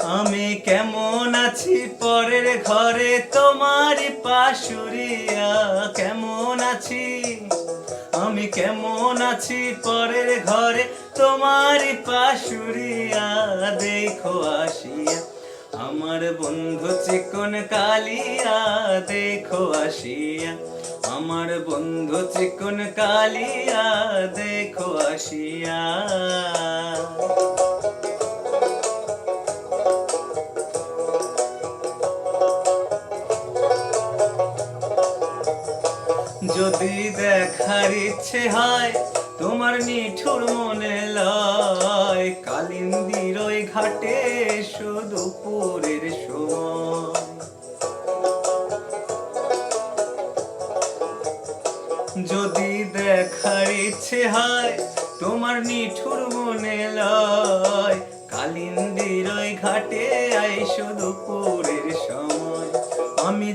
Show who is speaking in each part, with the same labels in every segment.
Speaker 1: আমি কেমন আছি পরের ঘরে তোমারই পাশুরিয়া? কেমন আছি? আমি কেমন আছি পরের ঘরে তোমারই পাশুরিয়া? দেখো আসিয়া, আমার বন্ধু চিকন কালিয়া। দেখো আসিয়া, আমার বন্ধু চিকন কালিয়া। দেখো আসিয়া। যদি দেখার ইচ্ছে হয়, তোমার নিঠুর মনে লয়। কালিন্দির ওই ঘাটে শুধু পুরের যদি দেখার ইচ্ছে হয়, তোমার নিঠুর মনে লয়। কালিন্দির ওই ঘাটে আই শুধু আমি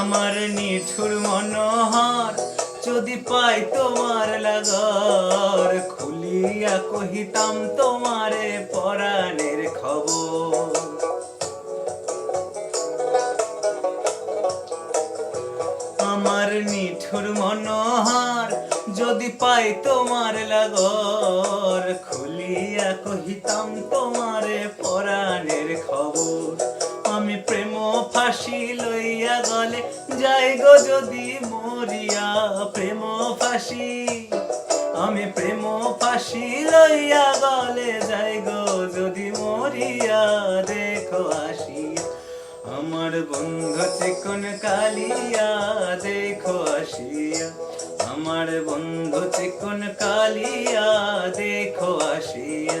Speaker 1: আমার নিঠুর মনোহর, যদি পাই তোমার লাগর, খুলিয়া কহিতাম তোমারে পরাণের খবর। আমার নিঠুর মনোহর, যদি পাই তোমার লাগর, খুলিয়া কহিতাম তোমারে পরাণের খবর। ফাঁসি লইয়া গলে, যাই গো যদি মরিয়া, প্রেম ফাঁসি। আমি প্রেম ফাঁসি লইয়া গলে, যাই গো যদি মরিয়া, দেখো আসিয়া। আমার বন্ধু চিকন কালিয়া, দেখো আসিয়া। আমার বন্ধু চিকন কালিয়া, দেখো আসিয়া।